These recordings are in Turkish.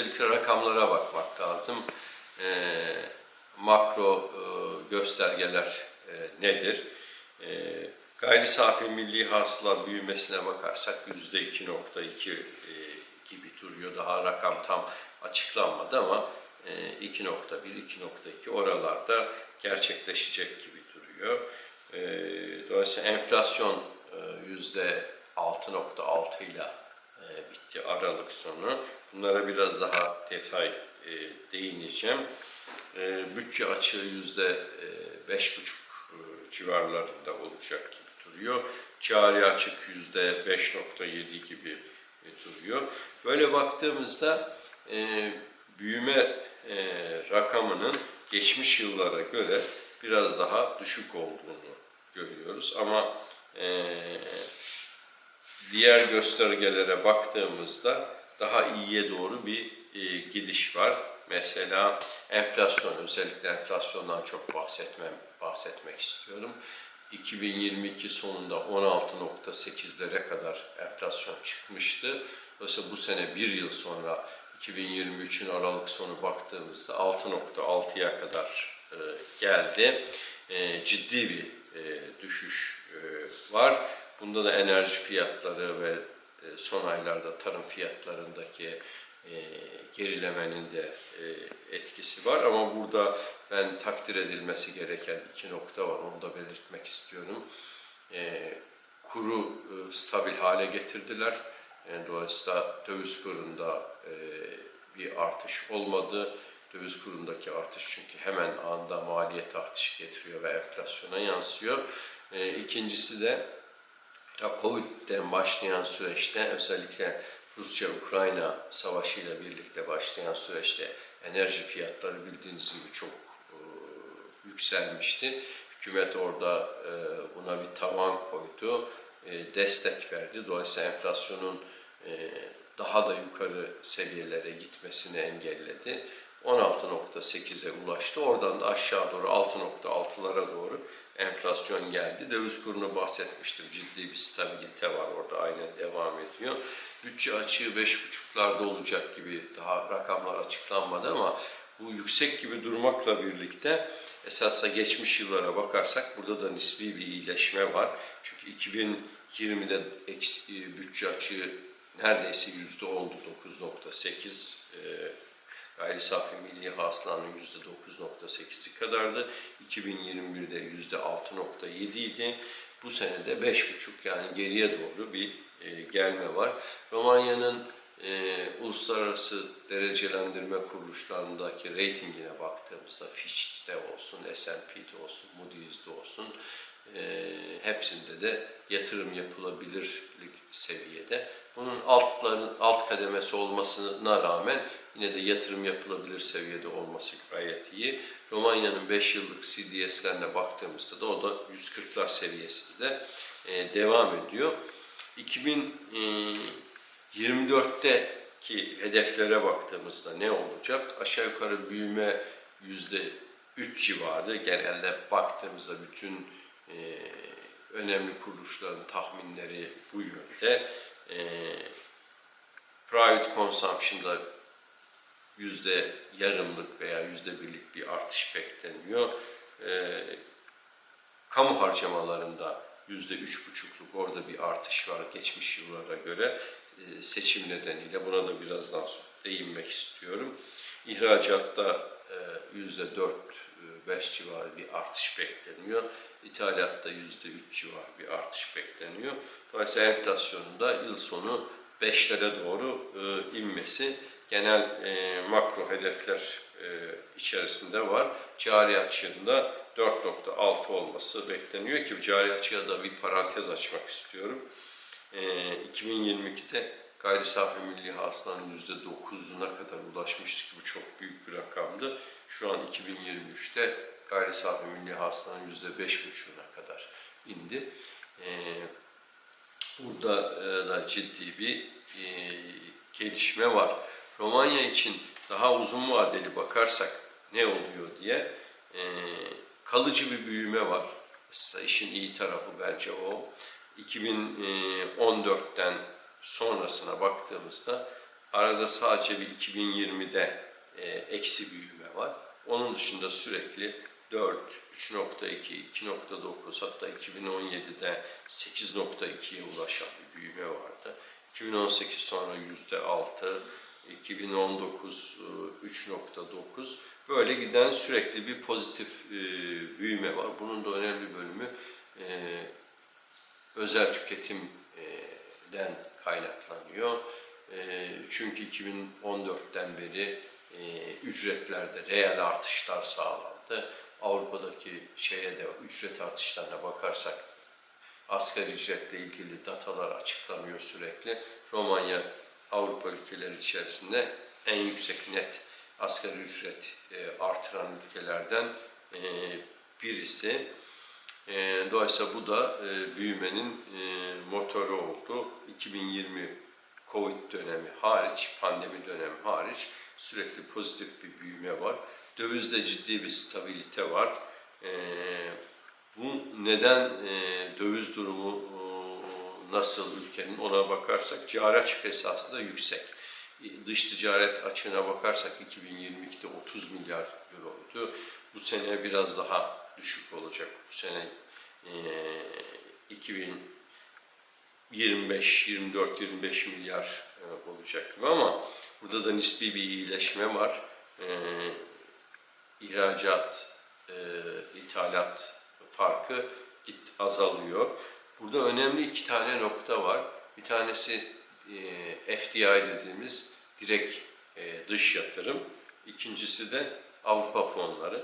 Öncelikle rakamlara bakmak lazım. E, makro e, göstergeler e, nedir? E, gayri safi milli hasıla büyümesine bakarsak yüzde 2.2 e, gibi duruyor. Daha rakam tam açıklanmadı ama e, 2.1, 2.2 oralarda gerçekleşecek gibi duruyor. E, dolayısıyla enflasyon e, yüzde 6.6 ile e, bitti Aralık sonu. Bunlara biraz daha detay e, değineceğim. E, bütçe açığı yüzde e, beş buçuk e, civarlarında olacak gibi duruyor. Cari açık yüzde 5.7 gibi e, duruyor. Böyle baktığımızda e, büyüme e, rakamının geçmiş yıllara göre biraz daha düşük olduğunu görüyoruz. Ama e, diğer göstergelere baktığımızda daha iyiye doğru bir e, gidiş var. Mesela enflasyon, özellikle enflasyondan çok bahsetmem, bahsetmek istiyorum. 2022 sonunda 16.8'lere kadar enflasyon çıkmıştı. Dolayısıyla bu sene bir yıl sonra 2023'ün Aralık sonu baktığımızda 6.6'ya kadar e, geldi. E, ciddi bir e, düşüş e, var. Bunda da enerji fiyatları ve son aylarda tarım fiyatlarındaki e, gerilemenin de e, etkisi var. Ama burada ben takdir edilmesi gereken iki nokta var. Onu da belirtmek istiyorum. E, kuru e, stabil hale getirdiler. E, dolayısıyla döviz kurunda e, bir artış olmadı. Döviz kurundaki artış çünkü hemen anda maliyet artışı getiriyor ve enflasyona yansıyor. E, ikincisi de Covid'den başlayan süreçte özellikle Rusya-Ukrayna savaşıyla birlikte başlayan süreçte enerji fiyatları bildiğiniz gibi çok e, yükselmişti. Hükümet orada e, buna bir tavan koydu, e, destek verdi. Dolayısıyla enflasyonun e, daha da yukarı seviyelere gitmesini engelledi. 16.8'e ulaştı. Oradan da aşağı doğru 6.6'lara doğru enflasyon geldi. Döviz kurunu bahsetmiştim. Ciddi bir stabilite var orada aynen devam ediyor. Bütçe açığı 5.5'larda olacak gibi daha rakamlar açıklanmadı ama bu yüksek gibi durmakla birlikte esasla geçmiş yıllara bakarsak burada da nispi bir iyileşme var. Çünkü 2020'de eksi, bütçe açığı neredeyse yüzde oldu 9.8 e, gayri safi milli hasılanın yüzde 9.8'i kadardı. 2021'de yüzde 6.7 idi. Bu sene de 5.5 yani geriye doğru bir e, gelme var. Romanya'nın e, uluslararası derecelendirme kuruluşlarındaki reytingine baktığımızda Fitch'te olsun, S&P'de olsun, Moody's'de olsun e, hepsinde de yatırım yapılabilirlik seviyede. Bunun altların alt kademesi olmasına rağmen yine de yatırım yapılabilir seviyede olması gayet iyi. Romanya'nın 5 yıllık CDS'lerine baktığımızda da o da 140'lar seviyesinde e, devam ediyor. 2024'teki hedeflere baktığımızda ne olacak? Aşağı yukarı büyüme yüzde 3 civarı. Genelde baktığımızda bütün e, önemli kuruluşların tahminleri bu yönde. E, private consumption'da yüzde yarımlık veya yüzde birlik bir artış bekleniyor. E, kamu harcamalarında yüzde üç buçukluk orada bir artış var geçmiş yıllara göre e, seçim nedeniyle buna da birazdan değinmek istiyorum. İhracatta e, yüzde dört e, beş civarı bir artış bekleniyor. İthalatta yüzde üç civarı bir artış bekleniyor. Dolayısıyla enflasyonun da yıl sonu beşlere doğru inmesi genel makro hedefler içerisinde var. Cari açığında 4.6 olması bekleniyor ki cari açığa da bir parantez açmak istiyorum. E, 2022'de gayri safi milli hasılanın %9'una kadar ulaşmıştık. Bu çok büyük bir rakamdı. Şu an 2023'te gayri safi milli hasılanın %5.5'una kadar indi. E, burada e, da ciddi bir e, gelişme var. Romanya için daha uzun vadeli bakarsak ne oluyor diye e, kalıcı bir büyüme var. Aslında işin iyi tarafı bence o. 2014'ten sonrasına baktığımızda Arada sadece bir 2020'de e, eksi büyüme var. Onun dışında sürekli 4, 3.2, 2.9 hatta 2017'de 8.2'ye ulaşan bir büyüme vardı. 2018 sonra %6, 2019 e, 3.9 böyle giden sürekli bir pozitif e, büyüme var. Bunun da önemli bölümü e, özel tüketimden kaynaklanıyor. E, Çünkü 2014'ten beri e, ücretlerde reel artışlar sağlandı. Avrupa'daki şeye de ücret artışlarına bakarsak asgari ücretle ilgili datalar açıklanıyor sürekli. Romanya Avrupa ülkeleri içerisinde en yüksek net asgari ücret e, artıran ülkelerden e, birisi. E, dolayısıyla bu da e, büyümenin e, motoru oldu. 2020 Covid dönemi hariç, pandemi dönemi hariç sürekli pozitif bir büyüme var. Dövizde ciddi bir stabilite var. E, bu neden e, döviz durumu nasıl ülkenin ona bakarsak cari açık esasında yüksek. Dış ticaret açığına bakarsak 2022'de 30 milyar euroydu. Bu sene biraz daha düşük olacak. Bu sene e, 2025, 24, 25 milyar e, olacak gibi ama burada da nispi bir iyileşme var. E, ihracat, e, ithalat farkı git azalıyor. Burada önemli iki tane nokta var. Bir tanesi e, FDI dediğimiz direkt e, dış yatırım. İkincisi de Avrupa fonları.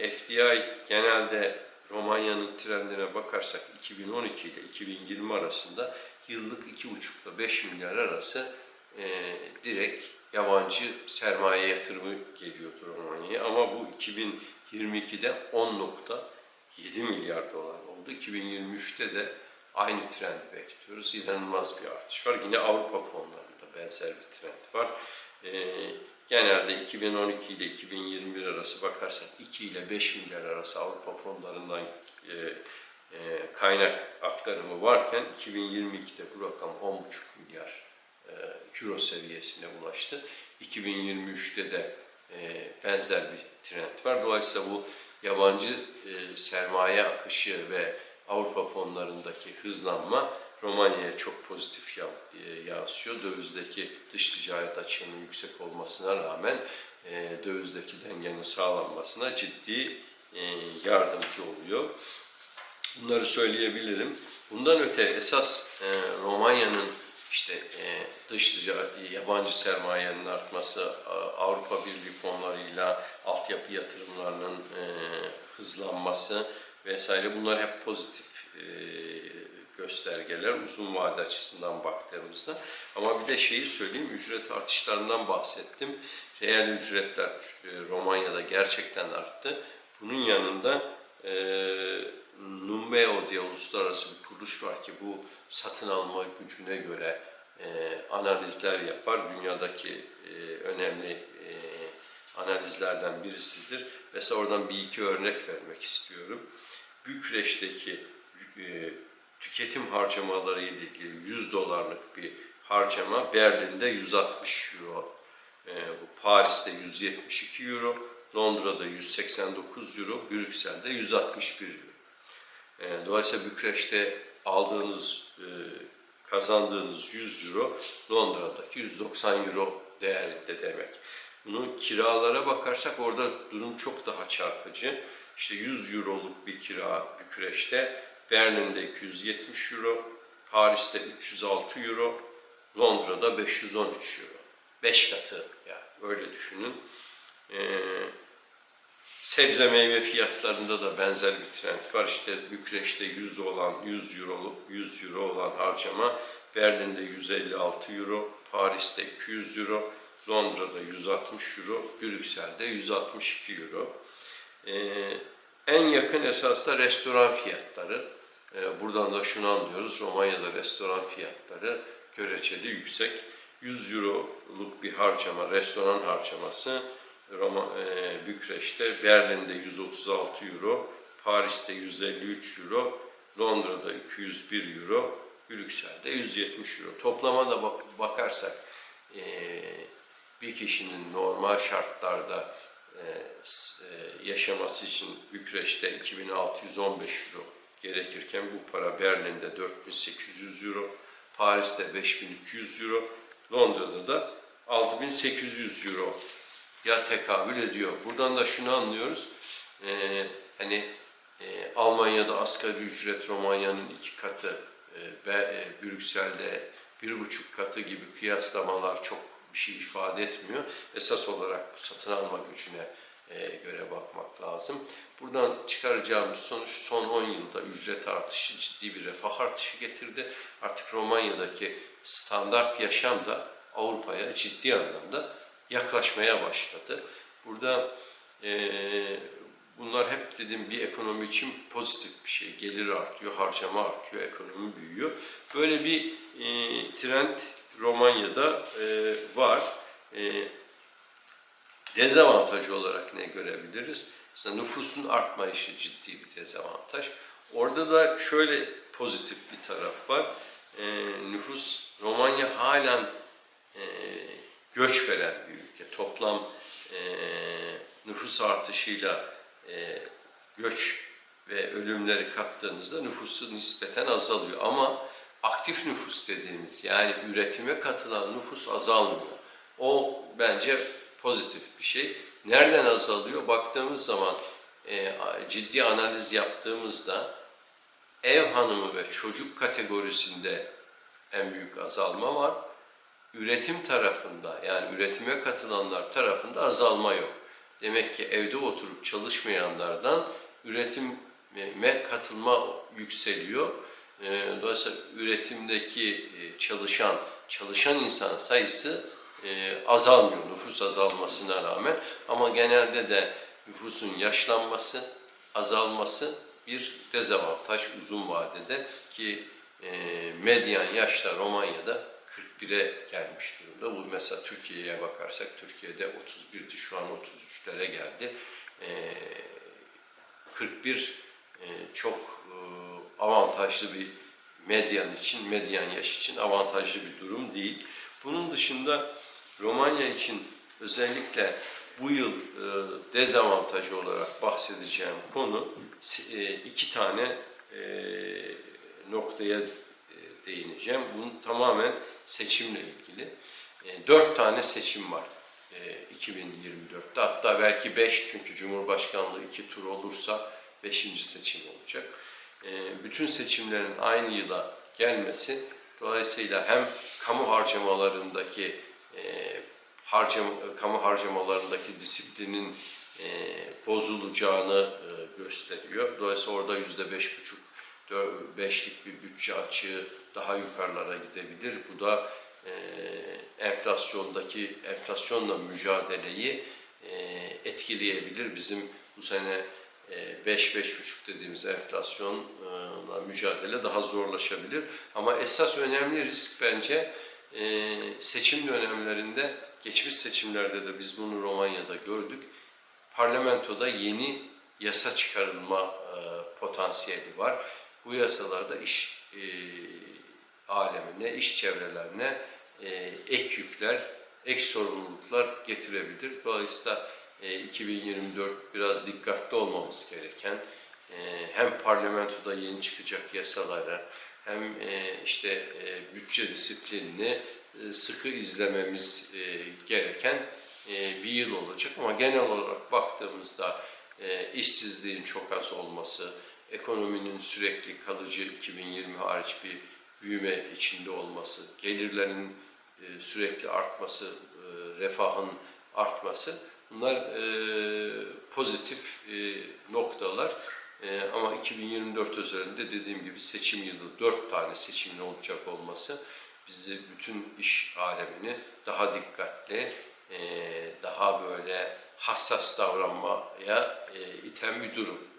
E, FDI genelde Romanya'nın trendine bakarsak 2012 ile 2020 arasında yıllık 2,5 ile 5 milyar arası e, direkt yabancı sermaye yatırımı geliyordu Romanya'ya. Ama bu 2022'de 10.7 milyar dolar oldu. 2023'te de aynı trendi bekliyoruz. İnanılmaz bir artış var. Yine Avrupa fonlarında benzer bir trend var. Ee, genelde 2012 ile 2021 arası bakarsak 2 ile 5 milyar arası Avrupa fonlarından e, e, kaynak aktarımı varken 2022'de bu rakam 10,5 milyar e, euro seviyesine ulaştı. 2023'te de e, benzer bir trend var. Dolayısıyla bu yabancı e, sermaye akışı ve Avrupa fonlarındaki hızlanma Romanya'ya çok pozitif e, yansıyor. Dövizdeki dış ticaret açığının yüksek olmasına rağmen e, dövizdeki dengenin sağlanmasına ciddi e, yardımcı oluyor. Bunları söyleyebilirim. Bundan öte esas e, Romanya'nın işte e, dış ticaret, yabancı sermayenin artması, Avrupa Birliği fonlarıyla altyapı yatırımlarının e, hızlanması vesaire bunlar hep pozitif e, göstergeler uzun vade açısından baktığımızda. Ama bir de şeyi söyleyeyim, ücret artışlarından bahsettim. Reel ücretler e, Romanya'da gerçekten arttı. Bunun yanında e, Numbeo diye uluslararası bir kuruluş var ki bu satın alma gücüne göre e, analizler yapar. Dünyadaki e, önemli e, analizlerden birisidir. Mesela oradan bir iki örnek vermek istiyorum. Bükreş'teki e, tüketim harcamaları ile ilgili 100 dolarlık bir harcama Berlin'de 160 euro, e, bu Paris'te 172 euro, Londra'da 189 euro, Brüksel'de 161 euro. E, Dolayısıyla Bükreş'te aldığınız, e, kazandığınız 100 euro Londra'daki 190 euro değerinde demek. Bunun kiralara bakarsak orada durum çok daha çarpıcı. İşte 100 euroluk bir kira Bükreş'te, Berlin'de 270 euro, Paris'te 306 euro, Londra'da 513 euro. 5 katı yani öyle düşünün. Ee, sebze meyve fiyatlarında da benzer bir trend var. İşte Bükreş'te 100 olan 100 euro 100 euro olan harcama Berlin'de 156 euro, Paris'te 200 euro, Londra'da 160 euro, Brüksel'de 162 euro. Ee, en yakın esas da restoran fiyatları. Ee, buradan da şunu anlıyoruz. Romanya'da restoran fiyatları göreceli yüksek. 100 euroluk bir harcama, restoran harcaması Roma, e, Bükreş'te, Berlin'de 136 euro, Paris'te 153 euro, Londra'da 201 euro, Brüksel'de 170 euro. Toplama da bak- bakarsak e, bir kişinin normal şartlarda e, e, yaşaması için Bükreş'te 2615 euro gerekirken bu para Berlin'de 4800 euro, Paris'te 5200 euro, Londra'da da 6800 euro ya tekabül ediyor. Buradan da şunu anlıyoruz. e, hani e, Almanya'da asgari ücret Romanya'nın iki katı e, ve e, Brüksel'de bir buçuk katı gibi kıyaslamalar çok bir şey ifade etmiyor. Esas olarak bu satın alma gücüne e, göre bakmak lazım. Buradan çıkaracağımız sonuç son 10 yılda ücret artışı ciddi bir refah artışı getirdi. Artık Romanya'daki standart yaşam da Avrupa'ya ciddi anlamda yaklaşmaya başladı. Burada e, bunlar hep dedim bir ekonomi için pozitif bir şey. Gelir artıyor, harcama artıyor, ekonomi büyüyor. Böyle bir e, trend Romanya'da e, var. E, dezavantajı olarak ne görebiliriz? Mesela nüfusun artmayışı ciddi bir dezavantaj. Orada da şöyle pozitif bir taraf var. E, nüfus Romanya halen e, göç veren bir ülke. Toplam e, nüfus artışıyla e, göç ve ölümleri kattığınızda nüfusu nispeten azalıyor. Ama aktif nüfus dediğimiz yani üretime katılan nüfus azalmıyor. O bence pozitif bir şey. Nereden azalıyor? Baktığımız zaman e, ciddi analiz yaptığımızda ev hanımı ve çocuk kategorisinde en büyük azalma var. Üretim tarafında yani üretime katılanlar tarafında azalma yok. Demek ki evde oturup çalışmayanlardan üretime katılma yükseliyor. E, Dolayısıyla üretimdeki e, çalışan çalışan insan sayısı e, azalmıyor nüfus azalmasına rağmen ama genelde de nüfusun yaşlanması, azalması bir dezavantaj uzun vadede ki e, medyan yaşlar Romanya'da 41'e gelmiş durumda. Bu mesela Türkiye'ye bakarsak Türkiye'de 31'di şu an 33'lere geldi. E, 41 e, çok e, avantajlı bir medyan için, medyan yaş için avantajlı bir durum değil. Bunun dışında Romanya için özellikle bu yıl e, dezavantajı olarak bahsedeceğim konu e, iki tane e, noktaya değineceğim. Bunun tamamen seçimle ilgili. E, dört tane seçim var e, 2024'te. Hatta belki beş çünkü Cumhurbaşkanlığı iki tur olursa beşinci seçim olacak. E, bütün seçimlerin aynı yıla gelmesi dolayısıyla hem kamu harcamalarındaki e, harcam, kamu harcamalarındaki disiplinin e, bozulacağını e, gösteriyor. Dolayısıyla orada yüzde beş buçuk, beşlik bir bütçe açığı daha yukarılara gidebilir. Bu da e, enflasyondaki enflasyonla mücadeleyi e, etkileyebilir. Bizim bu sene 5-5,5 dediğimiz enflasyonla mücadele daha zorlaşabilir. Ama esas önemli risk bence e, seçim dönemlerinde, geçmiş seçimlerde de biz bunu Romanya'da gördük. Parlamentoda yeni yasa çıkarılma e, potansiyeli var. Bu yasalarda iş e, alemine, iş çevrelerine e, ek yükler, ek sorumluluklar getirebilir. Dolayısıyla e, 2024 biraz dikkatli olmamız gereken e, hem parlamentoda yeni çıkacak yasalara hem e, işte e, bütçe disiplinini e, sıkı izlememiz e, gereken e, bir yıl olacak. Ama genel olarak baktığımızda e, işsizliğin çok az olması, ekonominin sürekli kalıcı 2020 hariç bir büyüme içinde olması, gelirlerin e, sürekli artması, e, refahın artması bunlar e, pozitif noktalar. Ama 2024 özelinde dediğim gibi seçim yılı dört tane seçimin olacak olması bizi bütün iş alemini daha dikkatli, daha böyle hassas davranmaya iten bir durum.